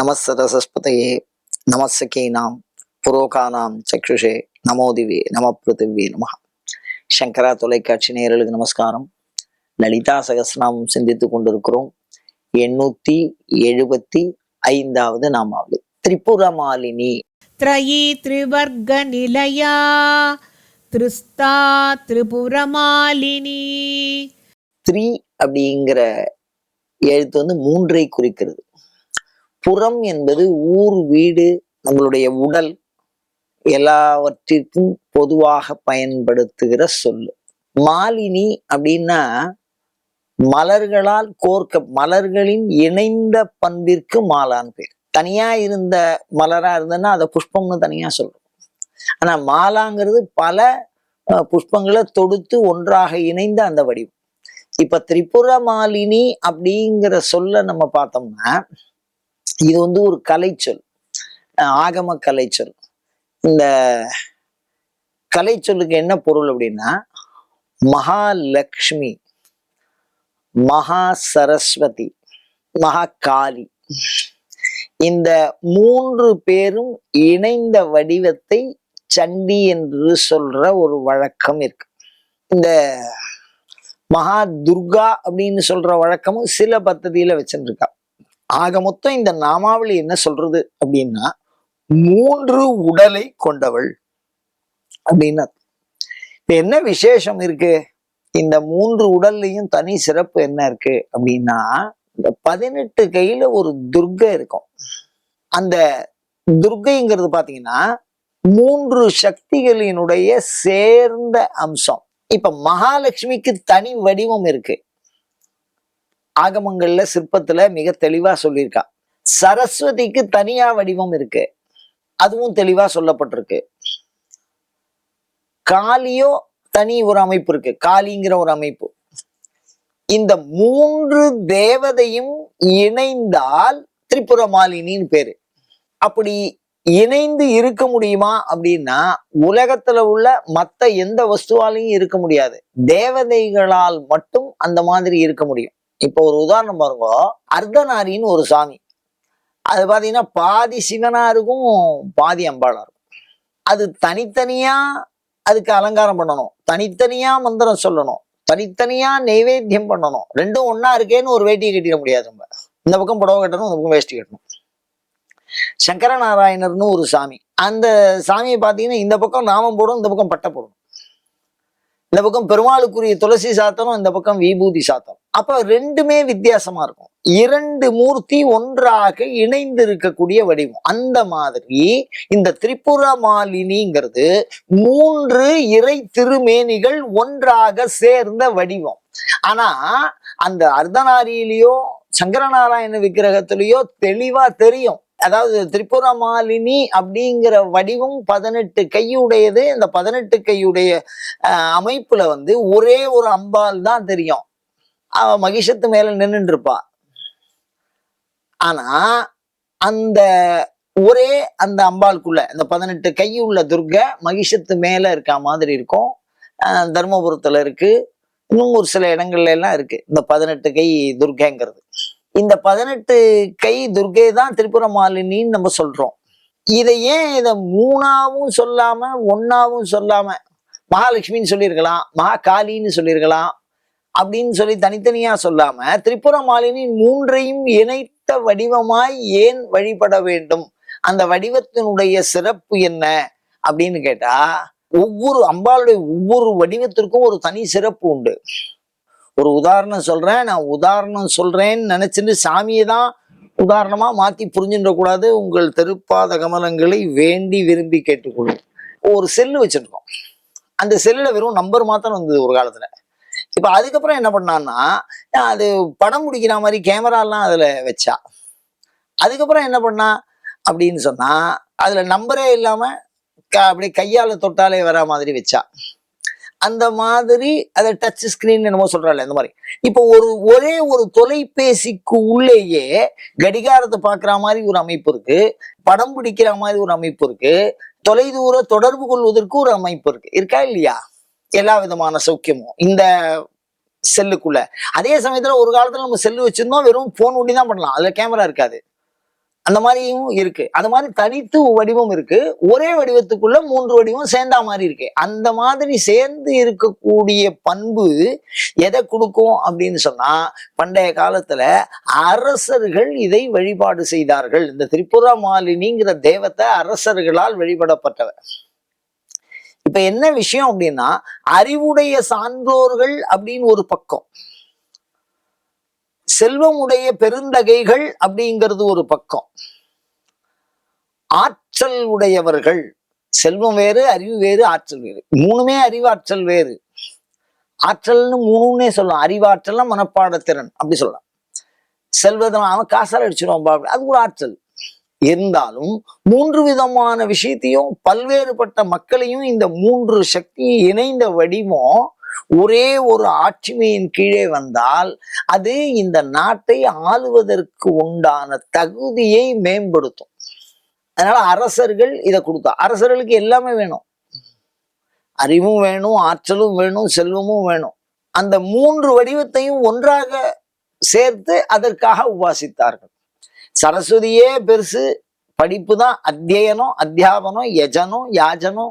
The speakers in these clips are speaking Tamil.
நமஸ்ததசஸ்பதையே நமஸ்கே நாம் புரோகானாம் சக்ஷுஷே நமோதிவே நம பிருத்திவே நம. சங்கரா தொலைக்காட்சி நேரலுக்கு நமஸ்காரம். லலிதா சகசிரநாமம் சிந்தித்து கொண்டிருக்கிறோம். எண்ணூத்தி எழுபத்தி ஐந்தாவது நாமாவளி. திரிபுரமாலினி. த்ரயி திரிவர்க நிலையா திருஸ்தா திரிபுரமாலினி. த்ரீ அப்படிங்கிற எழுத்து வந்து மூன்றை குறிக்கிறது. புறம் என்பது ஊர் வீடு நம்மளுடைய உடல் எல்லாவற்றிற்கும் பொதுவாக பயன்படுத்துகிற சொல்லு. மாலினி அப்படின்னா மலர்களால் கோர்க்க மலர்களின் இணைந்த பண்பிற்கு மாலான் பேர். தனியா இருந்த மலரா இருந்ததுன்னா அதை புஷ்பம்னு தனியா சொல்றோம். ஆனா மாலாங்கிறது பல புஷ்பங்களை தொடுத்து ஒன்றாக இணைந்த அந்த வடிவம். இப்ப திரிபுர மாலினி அப்படிங்கிற சொல்ல நம்ம பார்த்தோம்னா இது வந்து ஒரு கலைச்சொல். ஆகம கலைச்சொல். இந்த கலைச்சொல்லுக்கு என்ன பொருள் அப்படின்னா மகாலட்சுமி மகா சரஸ்வதி மகா காளி இந்த மூன்று பேரும் இணைந்த வடிவத்தை சண்டி என்று சொல்ற ஒரு வழக்கம் இருக்கு. இந்த மகா துர்கா அப்படின்னு சொல்ற வழக்கமும் சில பத்ததியில வச்சுருக்கா ஆக மொத்தம் இந்த நாமாவளி என்ன சொல்றது அப்படின்னா மூன்று உடலை கொண்டவள் அப்படின்னா இப்ப என்ன விசேஷம் இருக்கு? இந்த மூன்று உடல்லையும் தனி சிறப்பு என்ன இருக்கு அப்படின்னா இந்த பதினெட்டு கையில ஒரு துர்கை இருக்கும். அந்த துர்கைங்கிறது பாத்தீங்கன்னா மூன்று சக்திகளினுடைய சேர்ந்த அம்சம். இப்ப மகாலட்சுமிக்கு தனி வடிவம் இருக்கு. ஆகமங்கள்ல சிற்பத்துல மிக தெளிவா சொல்லியிருக்கா. சரஸ்வதிக்கு தனியா வடிவம் இருக்கு. அதுவும் தெளிவா சொல்லப்பட்டிருக்கு. காளியோ தனி ஒரு அமைப்பு இருக்கு. காளிங்கிற ஒரு அமைப்பு. இந்த மூன்று தேவதையும் இணைந்தால் திரிபுர மாலினின்னு பேரு. அப்படி இணைந்து இருக்க முடியுமா அப்படின்னா உலகத்துல உள்ள மத்த எந்த வஸ்துவாலையும் இருக்க முடியாது. தேவதைகளால் மட்டும் அந்த மாதிரி இருக்க முடியும். இப்போ ஒரு உதாரணம் பாருங்க. அர்த்தநாரின்னு ஒரு சாமி. அது பார்த்தீங்கன்னா பாதி சிவனா இருக்கும் பாதி அம்பாளா இருக்கும். அது தனித்தனியா அதுக்கு அலங்காரம் பண்ணணும். தனித்தனியா மந்திரம் சொல்லணும். தனித்தனியா நைவேத்தியம் பண்ணணும். ரெண்டும் ஒன்னா இருக்கேன்னு ஒரு வேட்டியை கட்டிட முடியாது நம்ம. இந்த பக்கம் புடவை கட்டணும் இந்த பக்கம் வேஷ்டி கட்டணும். சங்கரநாராயணர்னு ஒரு சாமி. அந்த சாமியை பார்த்தீங்கன்னா இந்த பக்கம் நாமம் போடும் இந்த பக்கம் பட்டை போடும் இந்த பக்கம் பெருமாளுக்குரிய துளசி சாத்தனம் இந்த பக்கம் விபூதி சாத்தனும். அப்ப ரெண்டுமே வித்தியாசமா இருக்கும். இரண்டு மூர்த்தி ஒன்றாக இணைந்து இருக்கக்கூடிய வடிவம். அந்த மாதிரி இந்த திரிபுர மாலினிங்கிறது மூன்று இறை திருமேனிகள் ஒன்றாக சேர்ந்த வடிவம். ஆனா அந்த அர்த்தநாரியிலையோ சங்கரநாராயண விக்கிரகத்திலேயோ தெளிவா தெரியும். அதாவது திரிபுர மாலினி அப்படிங்கிற வடிவம் பதினெட்டு கையுடையது. இந்த பதினெட்டு கையுடைய அஹ், அமைப்புல வந்து ஒரே ஒரு அம்பாள் தான் தெரியும். அவ மகிஷத்து மேல நின்னுட்டு இருப்பா ஆனா அந்த ஒரே அந்த அம்பாளுக்குள்ள இந்த பதினெட்டு கை உள்ள துர்கை மகிஷத்து மேல இருக்க மாதிரி இருக்கும். அஹ், தர்மபுரத்துல இருக்கு. இன்னும் ஒரு சில இடங்கள்ல எல்லாம் இருக்கு. இந்த பதினெட்டு கை துர்கைங்கிறது. இந்த பதினெட்டு கை துர்கை தான் திரிபுர மாலினின்னு நம்ம சொல்றோம். இதை ஏன் இதை மூணாவும் சொல்லாம ஒன்னாவும் சொல்லாம மகாலட்சுமின்னு சொல்லியிருக்கலாம் மகா காளின்னு சொல்லியிருக்கலாம் அப்படின்னு சொல்லி தனித்தனியா சொல்லாம திரிபுர மாலினி மூன்றையும் இணைத்த வடிவமாய் ஏன் வழிபட வேண்டும்? அந்த வடிவத்தினுடைய சிறப்பு என்ன? அப்படின்னு கேட்டா ஒவ்வொரு அம்பாளுடைய ஒவ்வொரு வடிவத்திற்கும் ஒரு தனி சிறப்பு உண்டு. ஒரு உதாரணம் சொல்றேன் நான் உதாரணம் சொல்றேன்னு நினைச்சிட்டு சாமியை தான் உதாரணமா மாத்தி புரிஞ்சுட கூடாது உங்கள் திருப்பாத கமலங்களை வேண்டி விரும்பி கேட்டுக்கொள்ளும். ஒரு செல்லு வச்சிருக்கோம். அந்த செல்லுல வெறும் நம்பர் மாத்திரம் வந்தது ஒரு காலத்துல. இப்ப அதுக்கப்புறம் என்ன பண்ணான்னா அது படம் பிடிக்கிற மாதிரி கேமராலாம் அதுல வச்சா. அதுக்கப்புறம் என்ன பண்ணா அப்படின்னு சொன்னா அதுல நம்பரே இல்லாம க- அப்படியே கையால தொட்டாலே வர மாதிரி வச்சா. அந்த மாதிரி அதை டச் ஸ்கிரீன் என்னமோ சொல்கிறாள் அந்த மாதிரி. இப்போ ஒரு ஒரே ஒரு தொலைபேசிக்கு உள்ளேயே கடிகாரத்தை பார்க்குற மாதிரி ஒரு அமைப்பு இருக்கு படம் பிடிக்கிற மாதிரி ஒரு அமைப்பு இருக்கு தொலைதூர தொடர்பு கொள்வதற்கு ஒரு அமைப்பு இருக்கு. இருக்கா இல்லையா? எல்லா விதமான சௌக்கியமும் இந்த செல்லுக்குள்ள. அதே சமயத்துல ஒரு காலத்துல நம்ம செல்லு வச்சிருந்தோம் வெறும் போன் ஒட்டி தான் பண்ணலாம். அதுல கேமரா இருக்காது. அந்த மாதிரியும் இருக்கு. அந்த மாதிரி தனித்து வடிவம் இருக்கு. ஒரே வடிவத்துக்குள்ள மூன்று வடிவம் சேர்ந்தா மாதிரி இருக்கு. அந்த மாதிரி சேர்ந்து இருக்கக்கூடிய பண்பு எதை கொடுக்கும் அப்படின்னு சொன்னா பண்டைய காலத்துல அரசர்கள் இதை வழிபாடு செய்தார்கள். இந்த திரிபுரா மாலினிங்கிற தெய்வத்தை அரசர்களால் வழிபடப்பட்டவர். இப்ப என்ன விஷயம் அப்படின்னா அறிவுடைய சான்றோர்கள் அப்படின்னு ஒரு பக்கம். செல்வமுடைய பெருந்தகைகள் அப்படிங்கிறது ஒரு பக்கம். ஆற்றல் உடையவர்கள் செல்வம் வேறு அறிவு வேறு ஆற்றல் வேறு. மூணுமே அறிவாற்றல் வேறு. ஆற்றல்னு மூணுன்னே சொல்லலாம். அறிவாற்றல்னா மனப்பாடத்திறன் அப்படி சொல்லலாம். செல்வதனால் அவன் காசால் அடிச்சிருவான் அது ஒரு ஆற்றல். இருந்தாலும் மூன்று விதமான விஷயத்தையும் பல்வேறுபட்ட மக்களையும் இந்த மூன்று சக்தியும் இணைந்த வடிவம் ஒரே ஒரு ஆட்சிமையின் கீழே வந்தால் அது இந்த நாட்டை ஆளுவதற்கு உண்டான தகுதியை மேம்படுத்தும். அதனால அரசர்கள் இதை கொடுத்தா அரசர்களுக்கு எல்லாமே வேணும். அறிவும் வேணும் ஆற்றலும் வேணும் செல்வமும் வேணும். அந்த மூன்று வடிவத்தையும் ஒன்றாக சேர்த்து அதற்காக உபாசித்தார்கள். சரஸ்வதியே பெருசு படிப்பு தான் அத்தியனம் அத்தியாபனம் யஜனம் யாஜனம்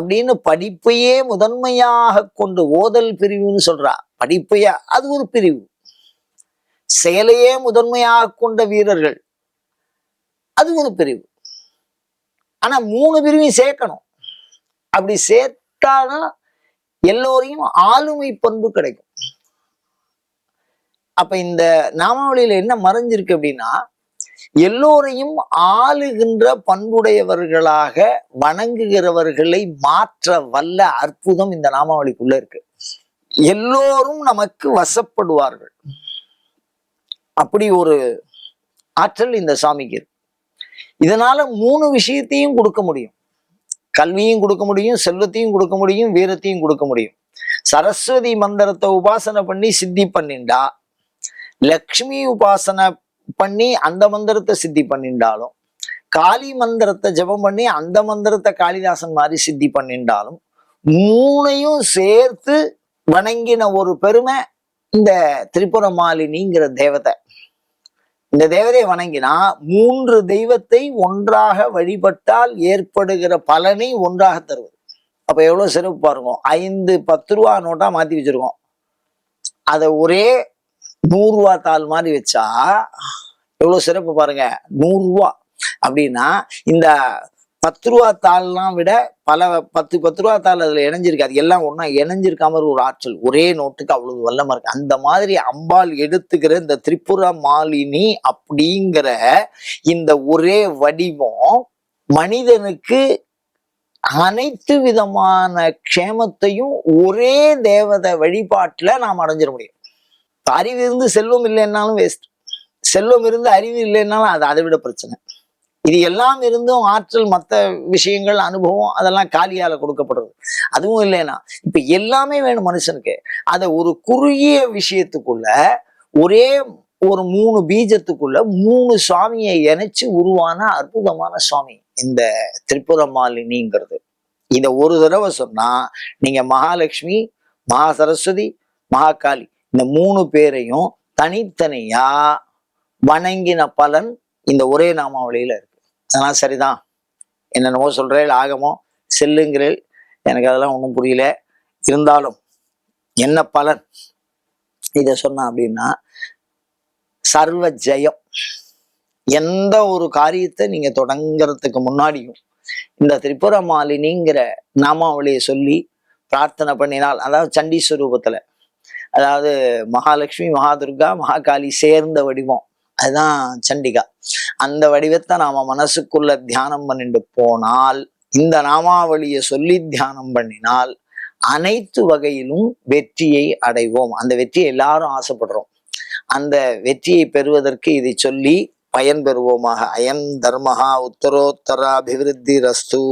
அப்படின்னு படிப்பையே முதன்மையாக கொண்டு ஓதல் பிரிவுன்னு சொல்றா. படிப்பையா? அது ஒரு பிரிவு. செயலையே முதன்மையாக கொண்ட வீரர்கள். அது ஒரு பிரிவு. ஆனா மூணு பிரிவையும் சேர்க்கணும். அப்படி சேர்த்தாதான் எல்லோரையும் ஆளுமை பண்பு கிடைக்கும். அப்ப இந்த நாமாவளியில என்ன மறைஞ்சிருக்கு அப்படின்னா எல்லோரையும் ஆளுகின்ற பண்புடையவர்களாக வணங்குகிறவர்களை மாற்ற வல்ல அற்புதம் இந்த நாமாவளிக்குள்ள இருக்கு. எல்லோரும் நமக்கு வசப்படுவார்கள். அப்படி ஒரு ஆற்றல் இந்த சாமிக்கு இருக்கு. இதனால மூணு விஷயத்தையும் கொடுக்க முடியும். கல்வியும் கொடுக்க முடியும் செல்வத்தையும் கொடுக்க முடியும் வீரத்தையும் கொடுக்க முடியும். சரஸ்வதி மந்திரத்தை உபாசனை பண்ணி சித்தி பண்ணிண்டா லக்ஷ்மி உபாசனை பண்ணி அந்த மந்திரத்தை சித்தி பண்ணிண்டாலும் காளி மந்திரத்தை ஜெபம் பண்ணி அந்த மந்திரத்தை காளிதாசன் மாதிரி சித்தி பண்ணிண்டாலும் மூணையும் சேர்த்து வணங்கின ஒரு பெருமை இந்த திரிபுர மாலினிங்கிற தேவதை. இந்த தேவதையை வணங்கினா மூன்று தெய்வத்தை ஒன்றாக வழிபட்டால் ஏற்படுகிற பலனை ஒன்றாக தருவது. அப்ப எவ்வளவு சிறப்பு பாருங்க. ஐந்து பத்து ரூபா நோட்டா மாத்தி வச்சிருக்கோம். அதை ஒரே நூறுரூவா தாள் மாதிரி வச்சா எவ்வளவு சிறப்பு பாருங்க. நூறு ரூபா அப்படின்னா இந்த பத்து ரூபா தாள்லாம் விட பல பத்து பத்து ரூபா தாள் அதுல இணைஞ்சிருக்காது எல்லாம் ஒண்ணா இணைஞ்சிருக்காம ஒரு ஆற்றல். ஒரே நோட்டுக்கு அவ்வளவு வல்லமாக இருக்கு. அந்த மாதிரி அம்பாள் எடுத்துக்கிற இந்த திரிபுர மாலினி அப்படிங்கிற இந்த ஒரே வடிவம் மனிதனுக்கு அனைத்து விதமான க்ஷேமத்தையும் ஒரே தேவதை வழிபாட்டுல நாம் அடைஞ்சிட முடியும். அறிவு இருந்து செல்வம் இல்லைன்னாலும் வேஸ்ட் செல்வம் இருந்து அறிவு இல்லைன்னாலும் அது அதை விட பிரச்சனை. இது எல்லாம் இருந்தும் ஆற்றல் மற்ற விஷயங்கள் அனுபவம் அதெல்லாம் காலியால கொடுக்கப்படுறது. அதுவும் இல்லைன்னா இப்ப எல்லாமே வேணும் மனுஷனுக்கு. அதை ஒரு குறுகிய விஷயத்துக்குள்ள ஒரே ஒரு மூணு பீஜத்துக்குள்ள மூணு சுவாமியை இணைச்சு உருவான அற்புதமான சுவாமி இந்த திரிபுர மாலினிங்கிறது இதை ஒரு தடவை சொன்னா நீங்க மகாலட்சுமி மகா சரஸ்வதி மகாகாளி இந்த மூணு பேரையும் தனித்தனியா வணங்கின பலன் இந்த ஒரே நாமாவளியில இருக்கு. அதெல்லாம் சரிதான். என்னென்னமோ சொல்றேன் ஆகமோ செல்லுங்கிறேன் எனக்கு அதெல்லாம் ஒன்றும் புரியல. இருந்தாலும் என்ன பலன்? இதை சொன்ன அப்படின்னா சர்வ ஜெயம். எந்த ஒரு காரியத்தை நீங்க தொடங்குறதுக்கு முன்னாடியும் இந்த திரிபுர மாலினிங்கிற நாமாவளியை சொல்லி பிரார்த்தனை பண்ணினால் அதாவது சண்டி ஸ்வரூபத்துல அதாவது மகாலட்சுமி மகாதுர்கா மகாகாளி சேர்ந்த வடிவம். அதுதான் சண்டிகா. அந்த வடிவத்தை நாம மனசுக்குள்ள தியானம் பண்ணிட்டு போனால் இந்த நாமாவளியை சொல்லி தியானம் பண்ணினால் அனைத்து வகையிலும் வெற்றியை அடைவோம். அந்த வெற்றியை எல்லாரும் ஆசைப்படுறோம். அந்த வெற்றியை பெறுவதற்கு இதை சொல்லி பயன்பெறுவோமாக அயன் தர்மஹா உத்தரோத்தராபிவிருத்தி ரஸ்து